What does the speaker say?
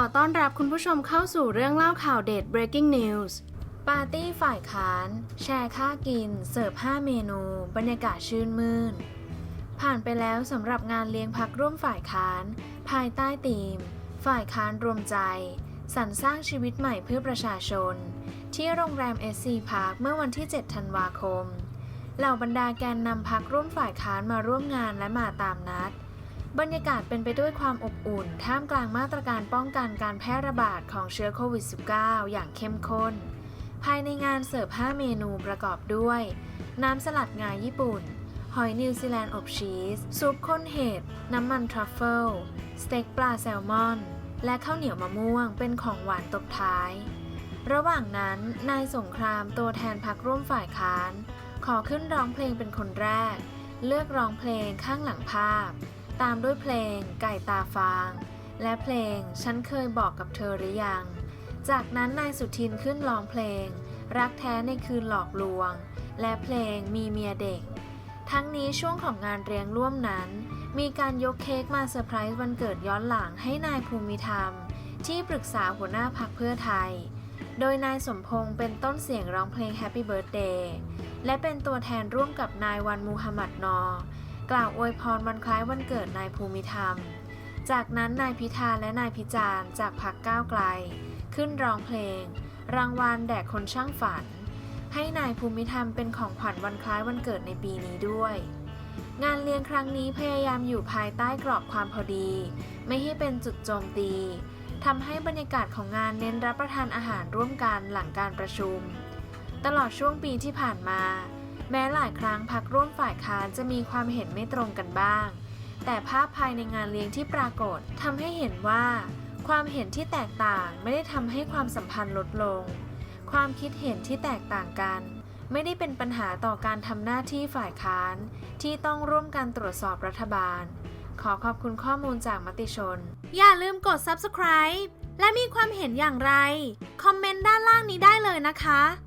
อต้อนรับคุณผู้ชมเข้าสู่เรื่องเล่าข่าวเด็ด breaking news ปาร์ตี้ฝ่ายค้าน แชร์ค่ากิน เสิร์ฟ 5 เมนู บรรยากาศชื่นมื่น ผ่านไปแล้วสำหรับงานเลี้ยงพักร่วมฝ่ายค้าน ภายใต้ธีม ฝ่ายค้านรวมใจ สรรสร้างชีวิตใหม่เพื่อประชาชน ที่โรงแรม SC Park เมื่อวันที่ 7 ธันวาคม เหล่าบรรดาแกนนำพักร่วมฝ่ายค้านมาร่วมงานและมาตามนัด บรรยากาศเป็นไปด้วยความอบอุ่น ท่ามกลางมาตรการป้องกันการแพร่ระบาดของเชื้อโควิด -19 อย่างเข้มข้น ภายในงานเสิร์ฟ 5 เมนูประกอบด้วย น้ำสลัดงาญี่ปุ่น หอยนิวซีแลนด์อบชีส ซุปข้นเห็ด น้ำมันทรัฟเฟิล สเต็กปลาแซลมอน และข้าวเหนียวมะม่วงเป็นของหวานตบท้าย ระหว่างนั้น นายสงครามตัวแทนพักร่วมฝ่ายค้าน ขอขึ้นร้องเพลงเป็นคนแรก เลือกร้องเพลงข้างหลังภาพ ตามด้วยเพลงไก่ตาฟาง และเพลงฉันเคยบอกกับเธอหรือยัง จากนั้นนายสุทินขึ้นร้องเพลง รักแท้ในคืนหลอกลวง และเพลงมีเมียเด็ก ทั้งนี้ช่วงของงานเลี้ยงร่วมนั้น มีการยกเค้กมาเซอร์ไพรส์วันเกิดย้อนหลังให้นายภูมิธรรม ที่ปรึกษาหัวหน้าพักเพื่อไทย โดยนายสมพงษ์เป็นต้นเสียงร้องเพลง Happy Birthday และเป็นตัวแทนร่วมกับนายวันมูฮัมหมัดนอ กล่าวอวยพรวันคล้ายวันเกิดนายภูมิธรรม จากนั้นนายพิธาและนายพิจารณ์จากพักก้าวไกล ขึ้นร้องเพลง รางวัลแด่คนช่างฝัน ให้นายภูมิธรรมเป็นของขวัญวันคล้ายวันเกิดในปีนี้ด้วย งานเลี้ยงครั้งนี้พยายามอยู่ภายใต้กรอบความพอดี ไม่ให้เป็นจุดโจมตีทำให้บรรยากาศของงานเน้นรับประทานอาหารร่วมกันหลังการประชุม ตลอดช่วงปีที่ผ่านมา แม้หลายครั้งพักร่วมฝ่ายค้านจะมีความเห็นไม่ตรงกันบ้าง แต่ภาพภายในงานเลี้ยงที่ปรากฏทำให้เห็นว่า ความเห็นที่แตกต่างไม่ได้ทำให้ความสัมพันธ์ลดลง ความคิดเห็นที่แตกต่างกัน ไม่ได้เป็นปัญหาต่อการทำหน้าที่ฝ่ายค้าน ที่ต้องร่วมกันตรวจสอบรัฐบาล ขอขอบคุณข้อมูลจากมติชน อย่าลืมกด subscribe และมีความเห็นอย่างไร คอมเมนต์ด้านล่างนี้ได้เลยนะคะ